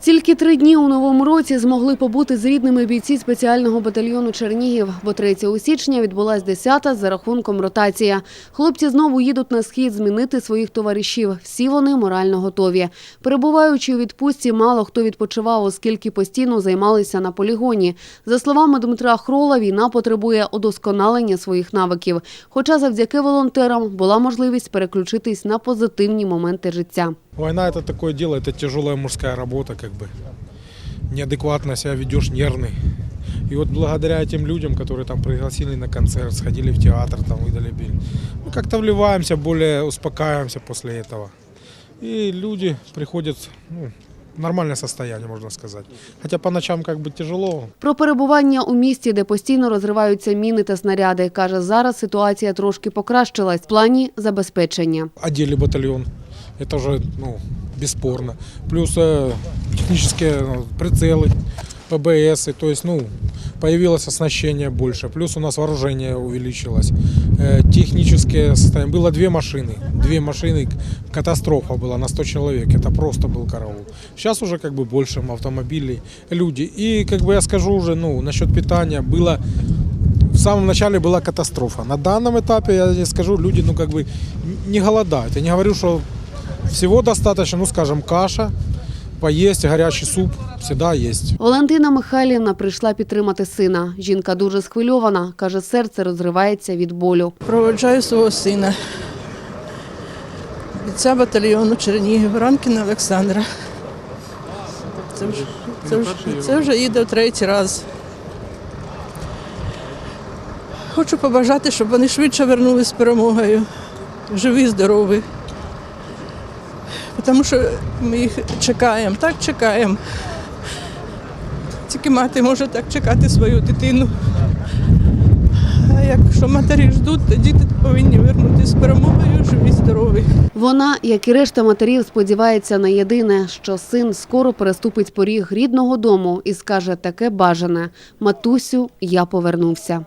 Тільки три дні у новому році змогли побути з рідними бійці спеціального батальйону Чернігів, бо 3 січня відбулась 10-та за рахунком ротація. Хлопці знову їдуть на схід змінити своїх товаришів. Всі вони морально готові. Перебуваючи у відпустці, мало хто відпочивав, оскільки постійно займалися на полігоні. За словами Дмитра Хрола, війна потребує удосконалення своїх навиків. Хоча завдяки волонтерам була можливість переключитись на позитивні моменти життя. Война это такое дело, это тяжелая мужская работа, как бы. Неадекватно себя ведешь, нервный. И вот благодаря этим людям, которые там пригласили на концерт, сходили в театр, там выдали биль, мы как-то вливаемся, более успокаиваемся после этого. И люди приходят ну, в нормальное состояние, можно сказать. Хотя по ночам как бы тяжело, Про перебування у місті, де постійно розриваються міни та снаряди, каже, зараз ситуація трошки покращилась в плані забезпечення. одели батальон. Это уже ну, бесспорно. Плюс э, технические ну, прицелы, ПБС, то есть ну, появилось оснащение больше. Плюс у нас вооружение увеличилось. Э, техническое состояние. Было две машины. Две машины. Катастрофа была на 100 человек. Это просто был караул. Сейчас уже как бы больше автомобилей, люди. И как бы я скажу уже, ну, насчет питания было в самом начале была катастрофа. На данном этапе, я не скажу, люди, ну, как бы не голодают. Я не говорю, что всего достаточно, ну, скажем, каша, поесть, горячий суп, всегда есть. Валентина Михайлівна прийшла підтримати сина. Жінка дуже схвильована. Каже, серце розривається від болю. Проводжаю свого сина. Бійця батальйону Чернігів, Ранкіна Олександра. Це вже, це, вже, це вже їде в третій раз. Хочу побажати, щоб вони швидше вернулись з перемогою. Живі, здорові. Тому що ми їх чекаємо, так чекаємо. Тільки мати може так чекати свою дитину. А якщо матері ждуть, то діти повинні вернутися з перемогою, живі, здорові. Вона, як і решта матерів, сподівається на єдине, що син скоро переступить поріг рідного дому і скаже таке бажане: Матусю, я повернувся.